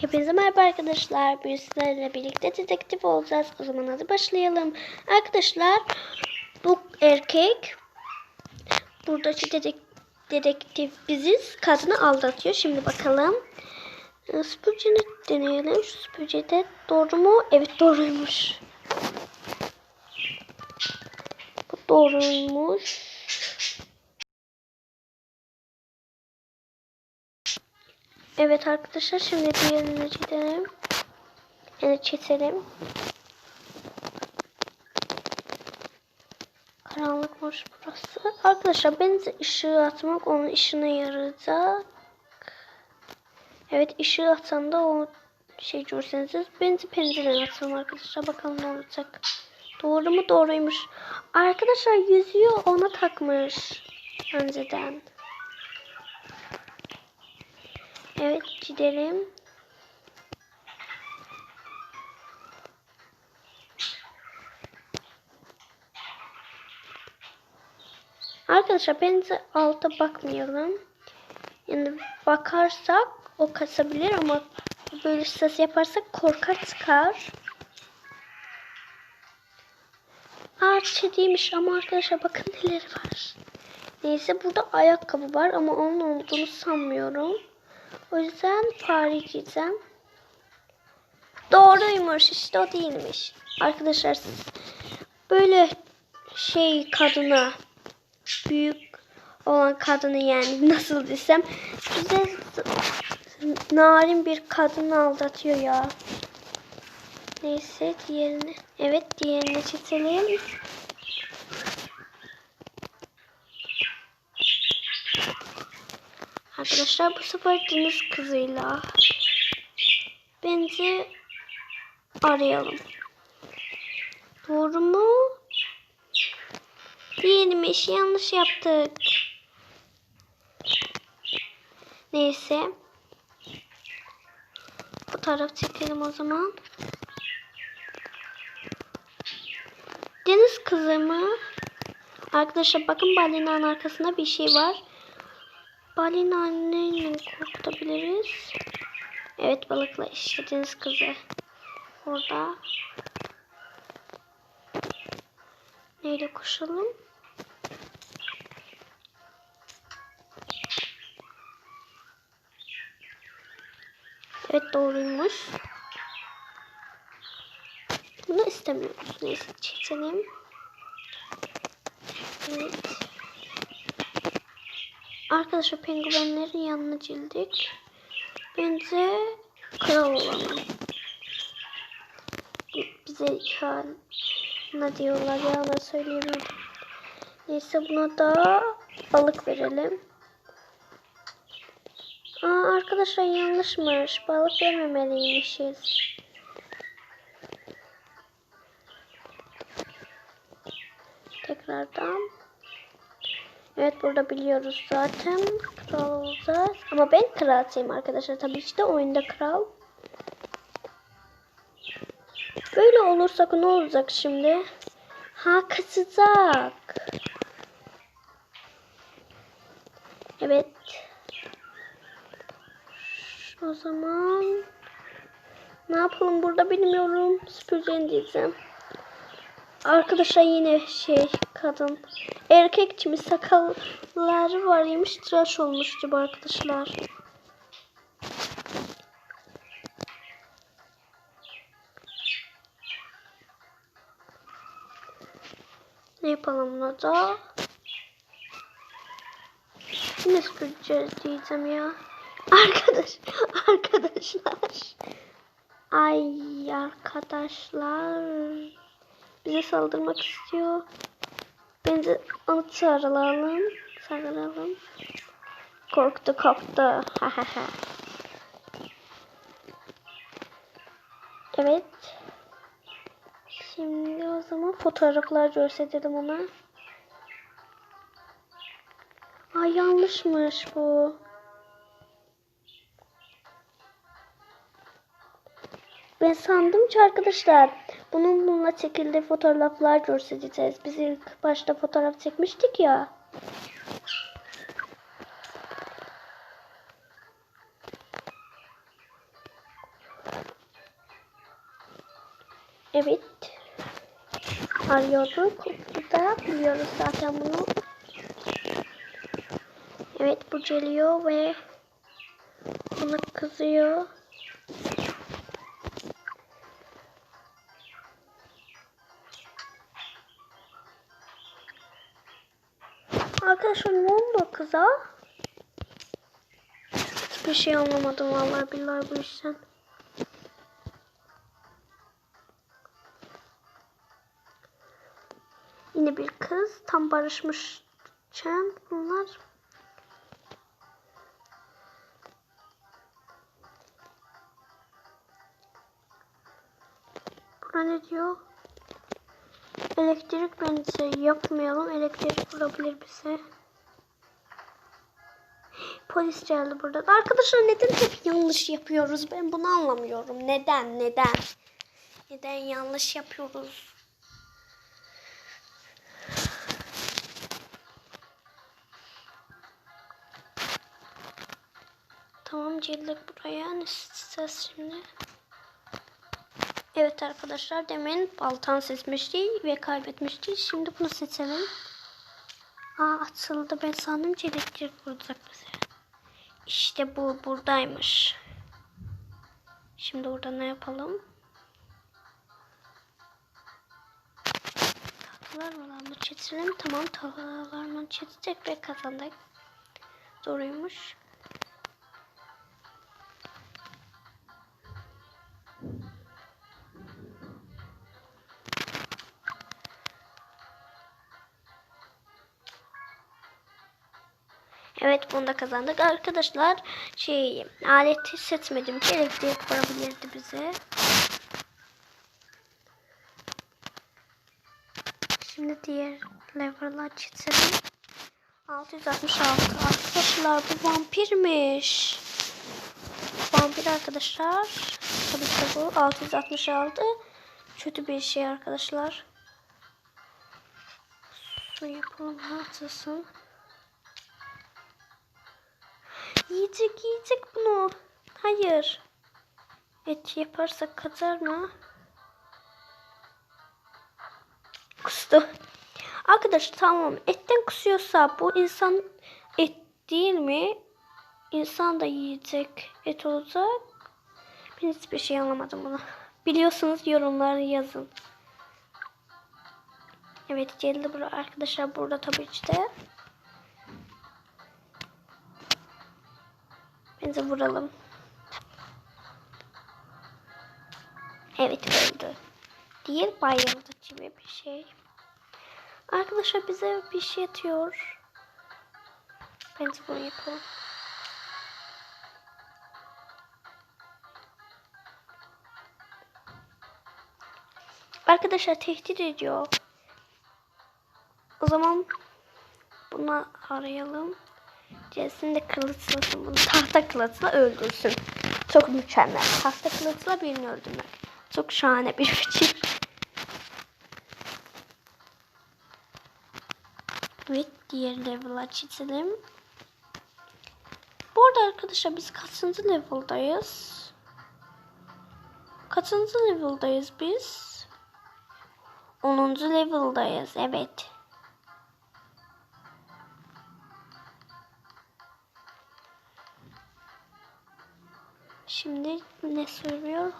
Hepinize merhaba arkadaşlar. Bugün sizlerle birlikte dedektif olacağız. O zaman hadi başlayalım. Arkadaşlar bu erkek buradaki dedek dedektif biziz. Kadını aldatıyor. Şimdi bakalım. Ee, Süpürgeni deneyelim. Şu süpürgede doğru mu? Evet doğruymuş. Bu doğruymuş. Evet arkadaşlar şimdi diğerine gidelim. Yani çetelim. Karanlıkmış burası. Arkadaşlar bence ışığı atmak onun işine yarayacak. Evet ışığı atsan da o şey görseniz bence pencereden atalım arkadaşlar. Bakalım ne olacak. Doğru mu? Doğruymuş. Arkadaşlar yüzüğü ona takmış. Önceden. Evet gidelim. Arkadaşlar bence alta bakmayalım. Yani bakarsak o kasabilir ama böyle ses yaparsak korkak çıkar. Aa çediymiş ama arkadaşlar bakın neleri var. Neyse burada ayakkabı var ama onun olduğunu sanmıyorum. O yüzden fare giyeceğim. Doğruymuş işte o değilmiş. Arkadaşlar böyle şey kadına büyük olan kadını yani nasıl desem güzel narin bir kadını aldatıyor ya. Neyse diğerini evet diğerini çizelim. Arkadaşlar bu sefer deniz kızıyla bence arayalım. Doğru mu? Değilmiş. Yanlış yaptık. Neyse. Fotoğraf çekelim o zaman. Deniz kızı mı? Arkadaşlar bakın balinanın arkasında bir şey var. Balina neyle korkutabiliriz? Evet balıkla işte deniz kızı. Orada. Neyle koşalım? Evet doğruymuş. Bunu istemiyoruz. Neyse çekelim. Evet. Arkadaşlar penguenlerin yanına cildik. Bence kral olalım. Bize ne diyorlar ya ben söyleyemiyorum. Neyse buna da balık verelim. Aa, arkadaşlar yanlışmış. Balık vermemeliymişiz. Tekrardan. Evet burada biliyoruz zaten. Kral olacağız. Ama ben kralcıyım arkadaşlar. Tabii ki de oyunda kral. Böyle olursak ne olacak şimdi? Ha kaçacak. Evet. O zaman ne yapalım burada bilmiyorum. Süpürgeğini diyeceğim. Arkadaşlar yine şey kadın. Erkek kimi sakalları var yemiş tıraş olmuştu bu arkadaşlar. Ne yapalım buna da? Yine süpüreceğiz diyeceğim ya. Arkadaş, arkadaşlar. Ay arkadaşlar. Bize saldırmak istiyor. Bence onu sarılalım. Sarılalım. Korktu koptu. evet. Şimdi o zaman fotoğraflar gösterdim ona. Ay yanlışmış bu. Ve sandım ki arkadaşlar bunun bununla çekildiği fotoğraflar göstereceğiz. Biz ilk başta fotoğraf çekmiştik ya. Evet. Arıyorduk. Burada biliyoruz zaten bunu. Evet bu geliyor ve ona kızıyor. Arkadaşlar ne oldu kıza? Hiçbir şey anlamadım vallahi billahi bu işten. Yine bir kız tam barışmışken bunlar. Burada ne diyor? Elektrik bence yapmayalım. Elektrik vurabilir bize. Polis geldi burada. Arkadaşlar neden hep yanlış yapıyoruz? Ben bunu anlamıyorum. Neden? Neden? Neden yanlış yapıyoruz? Tamam geldik buraya. Ne seçeceğiz şimdi? Evet arkadaşlar demin baltan seçmiştik ve kaybetmiştik. Şimdi bunu seçelim. Aa açıldı. Ben sandım elektrik vuracak bize. İşte bu buradaymış. Şimdi orada ne yapalım? Tahtalar mı çetirelim? Tamam tahtalar mı çetirdik ve kazandık. Zoruymuş. Evet bunu da kazandık. Arkadaşlar şey aleti seçmedim ki elektrik vurabilirdi bize. Şimdi diğer level'ı açalım. 666 arkadaşlar bu vampirmiş. Vampir arkadaşlar. Tabii ki bu 666 kötü bir şey arkadaşlar. Su yapalım haklısın. Yiyecek yiyecek bunu. Hayır. Et yaparsak katar mı? Kustu. Arkadaş tamam etten kusuyorsa bu insan et değil mi? İnsan da yiyecek et olacak. Ben hiçbir şey anlamadım bunu. Biliyorsunuz yorumları yazın. Evet geldi burada arkadaşlar burada tabii ki de. Bence vuralım. Evet öldü. Diğer bayıldı gibi bir şey. Arkadaşlar bize bir şey atıyor. Bence bunu yapalım. Arkadaşlar tehdit ediyor. O zaman bunu arayalım. Gelsin de kılıçlasın bunu. Tahta kılıçla öldürsün. Çok mükemmel. Tahta kılıçla birini öldürmek. Çok şahane bir fikir. Evet diğer level'a çizelim. Bu arada arkadaşlar biz kaçıncı level'dayız? Kaçıncı level'dayız biz? 10. level'dayız. Evet. Şimdi ne söylüyor?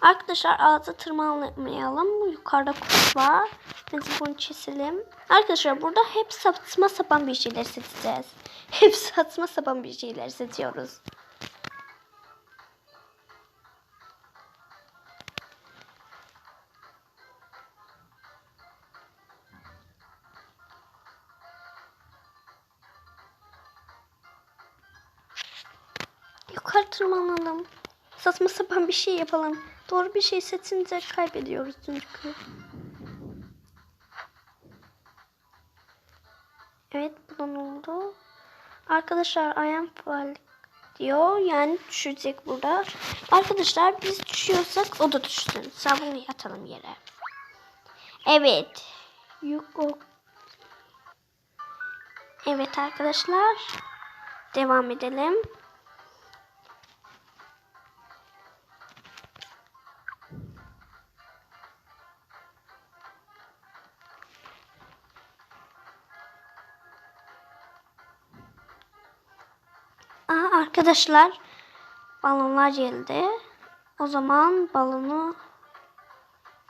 Arkadaşlar ağaca tırmanmayalım. Yukarıda kuş var. Biz bunu keselim. Arkadaşlar burada hep saçma sapan bir şeyler seçeceğiz. Hep saçma sapan bir şeyler seçiyoruz. Yukarı tırmanalım. Saçma sapan bir şey yapalım. Doğru bir şey seçince kaybediyoruz çünkü. Evet bunun oldu. Arkadaşlar ayağım fall diyor. Yani düşecek burada. Arkadaşlar biz düşüyorsak o da düşsün. Sabunu yatalım yere. Evet. Yok. Evet arkadaşlar. Devam edelim. Arkadaşlar balonlar geldi. O zaman balonu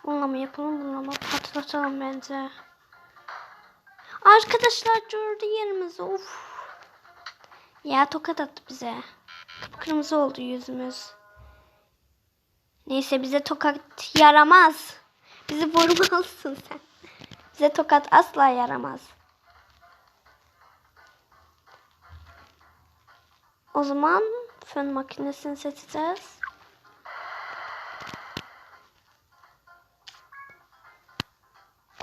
bununla mı yapalım bununla mı patlatalım bence. Arkadaşlar gördü yerimizi. Uf. Ya tokat attı bize. Kıpkırmızı oldu yüzümüz. Neyse bize tokat yaramaz. Bizi vurmalısın sen. Bize tokat asla yaramaz. O zaman fön makinesini seçeceğiz.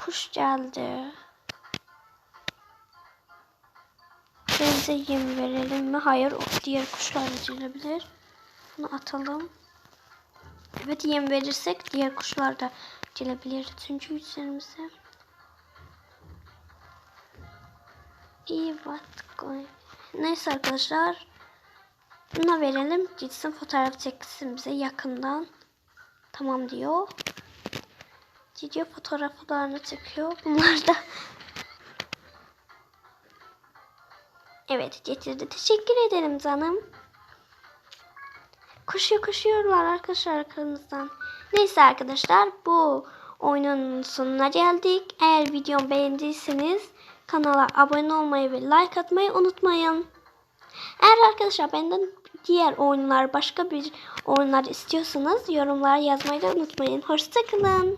Kuş geldi. Denize yem verelim mi? Hayır, o diğer kuşlar gelebilir. Bunu atalım. Evet yem verirsek diğer kuşlar da gelebilir. Çünkü üzerimize. İyi bak. Neyse arkadaşlar. Buna verelim. Gitsin fotoğraf çeksin bize yakından. Tamam diyor. Gidiyor fotoğraflarını çekiyor. Bunlar da Evet getirdi. Teşekkür ederim canım. Koşuyor koşuyorlar arkadaşlar arkamızdan. Neyse arkadaşlar bu oyunun sonuna geldik. Eğer videomu beğendiyseniz kanala abone olmayı ve like atmayı unutmayın. Eğer arkadaşlar benden diğer oyunlar başka bir oyunlar istiyorsanız yorumlara yazmayı da unutmayın. Hoşçakalın.